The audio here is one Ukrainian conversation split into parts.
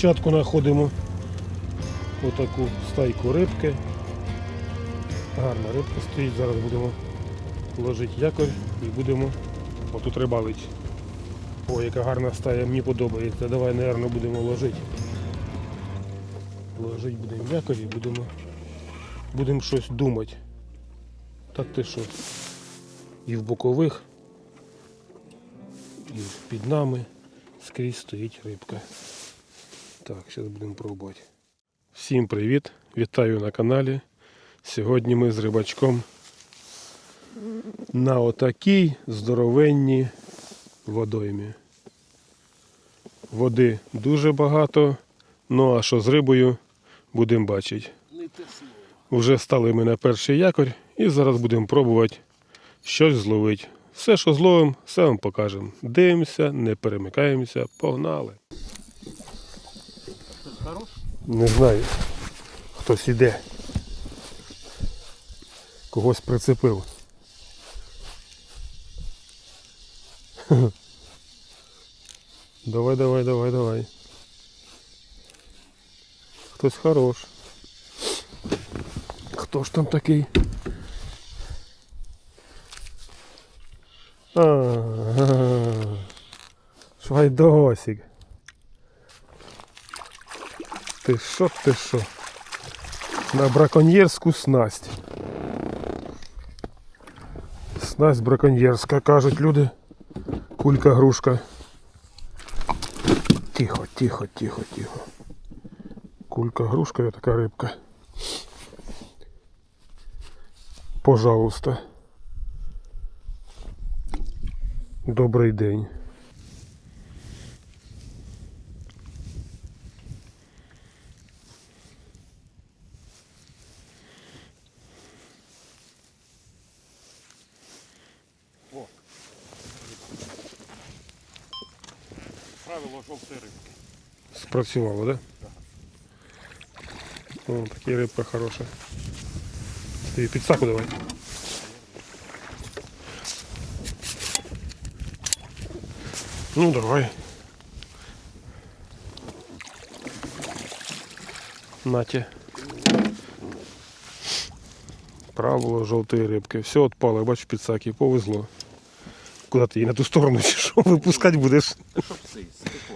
Спочатку знаходимо отаку стайку рибки. Гарна рибка стоїть, зараз будемо ложити якорь і будемо отут рибалити. О, яка гарна стая, мені подобається. Давай, напевно, будемо ложити. Ложити будемо якорь і будемо, будемо щось думати. Так ти що? І в бокових, і під нами скрізь стоїть рибка. Так, зараз будемо пробувати. Всім привіт! Вітаю на каналі. Сьогодні ми з рибачком на отакій здоровенній водоймі. Води дуже багато, ну а що з рибою будемо бачити. Вже стали ми на перший якорь і зараз будемо пробувати щось зловити. Все, що зловимо, все вам покажемо. Дивимося, не перемикаємося, погнали. Не знаю. Хтось іде. Когось прицепив. Давай, давай, давай, давай. Хтось хорош. Хто ж там такий? А, -а, -а. Швайдосик. Ти що, ти що? На браконьєрську снасть. Снасть браконьєрська, кажуть люди. Кулька грушка. Тихо, тихо, тихо, тихо. Кулька грушка і така рибка. Пожалуйста. Добрий день. Правило жовтої рибки. Спрацювало, да? О, такі рибка хороша. Ти підсаку давай. Ну давай. Наті. Правило жовтої рибки. Все відпало, бачу підсаки, повезло. Куди ти її на ту сторону чи що випускати будеш? Щоб цей стекла.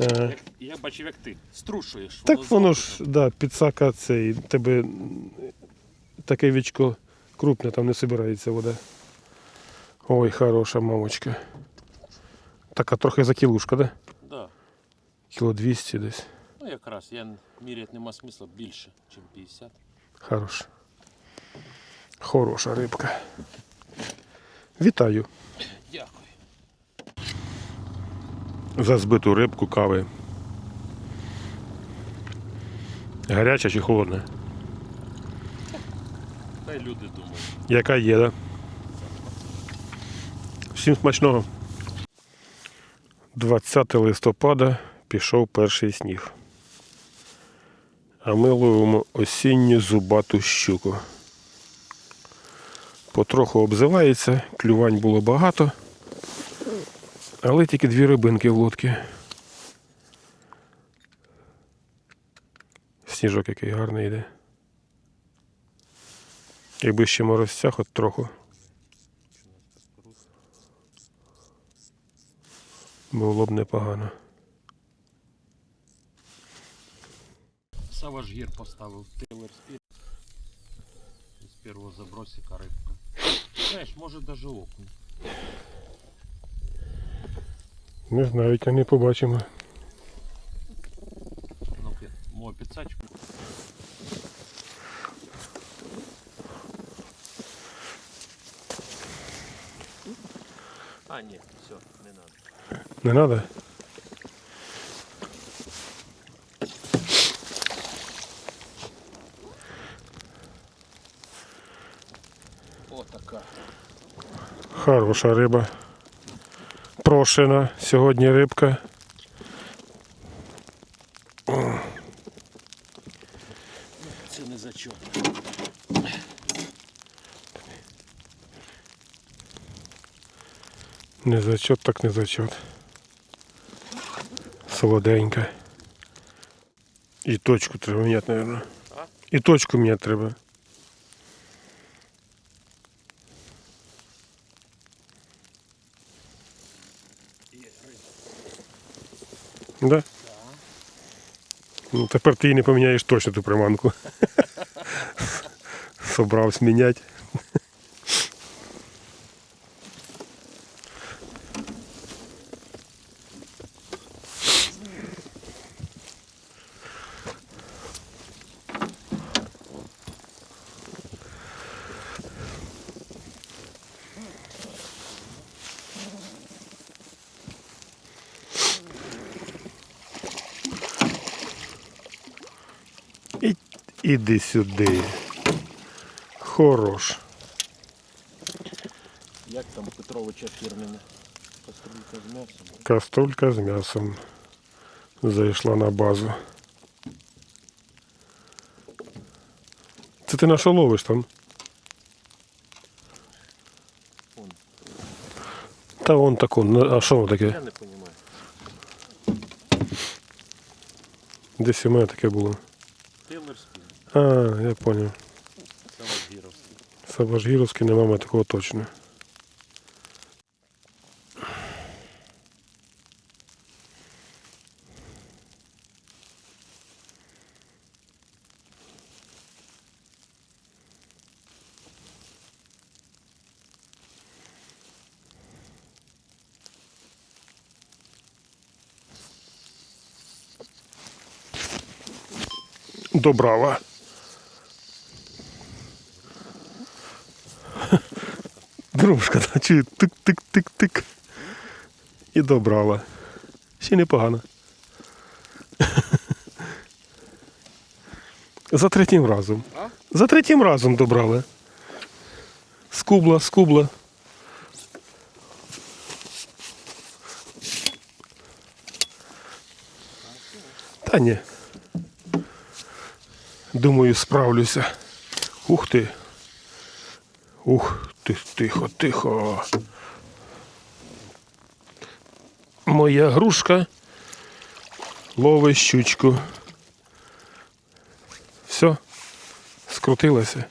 Ага. Як, я бачив, як ти струшуєш. Так воно золото. ж, да, підсака цей, тебе таке вічко крупне, там не збирається вода. Ой, хороша мамочка. Така трохи за кілушка, да? Да. Кіло 200 десь. Ну якраз, я міряти нема смисла більше, ніж 50. Хороша. Хороша рибка. Вітаю Дякую. За збиту рибку кави. Гаряча чи холодна? Хай люди думають. Яка є, да? Всім смачного. 20 листопада пішов перший сніг. А ми ловимо осінню зубату щуку. Потроху обзивається, клювань було багато, але тільки дві рибинки в лодці. Сніжок який гарний йде. Якби ще морозця хоч трохи. Було б непогано. Сава ж гір поставив Тейлор Спір. З першого забросика рибка. Знаєш, може даже окунь. Не знаю, не побачимо. Ну, пі- мою підсачку. А, ні, все, не надо. Не треба? О, така. Хороша риба. Прошена сьогодні рибка. Це не зачет. Не зачет, так не зачет. Солоденька. І точку треба міняти, мабуть. А? І точку міняти треба. Да? Ну, тепер ти її не поміняєш точно ту приманку. Собрався міняти. І, іди сюди. Хорош. Як там Петровича фірмене? Каструлька з м'ясом. Каструлька з м'ясом зайшла на базу. Це ти на що ловиш там? Вон. Та вон таку. ну, А що воно таке? Я не розумію. Десь у мене таке було. Спін. А, я зрозумів. Це Вазгіровський. Сабажгіровський нема мене такого точно. Добрава. Дружка, та чи тик-тик-тик-тик. І добрала. Ще непогано. За третім разом. За третім разом добрали. Скубла, скубла. Та ні. Думаю, справлюся. Ух ти. Ух, тихо, тихо. Моя грушка ловить щучку. Все, скрутилася.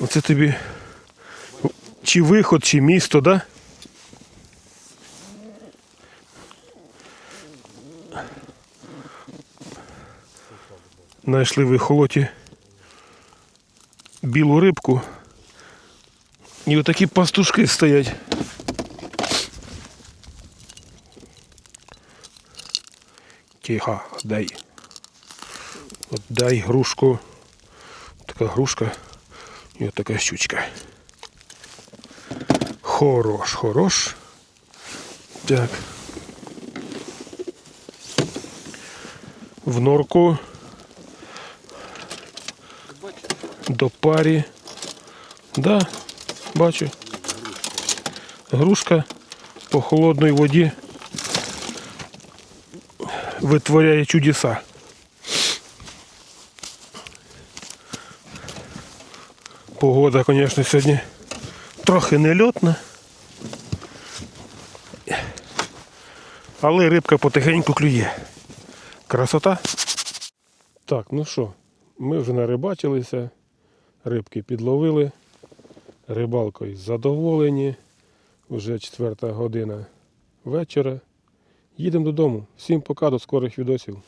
Оце тобі чи виход, чи місто, да? Знайшли в ехолоті білу рибку. І отакі пастушки стоять. Тихо, дай. От дай грушку. Така грушка і от така щучка. Хорош, хорош. Так. В норку. Ти бачиш? До парі. Да, бачу. Грушка по холодній воді витворяє чудеса. Погода, звісно, сьогодні трохи нельотна. Але рибка потихеньку клює. Красота. Так, ну що, ми вже нарибачилися, рибки підловили, рибалкою задоволені. Вже четверта година вечора. Їдемо додому. Всім пока, до скорих відосів.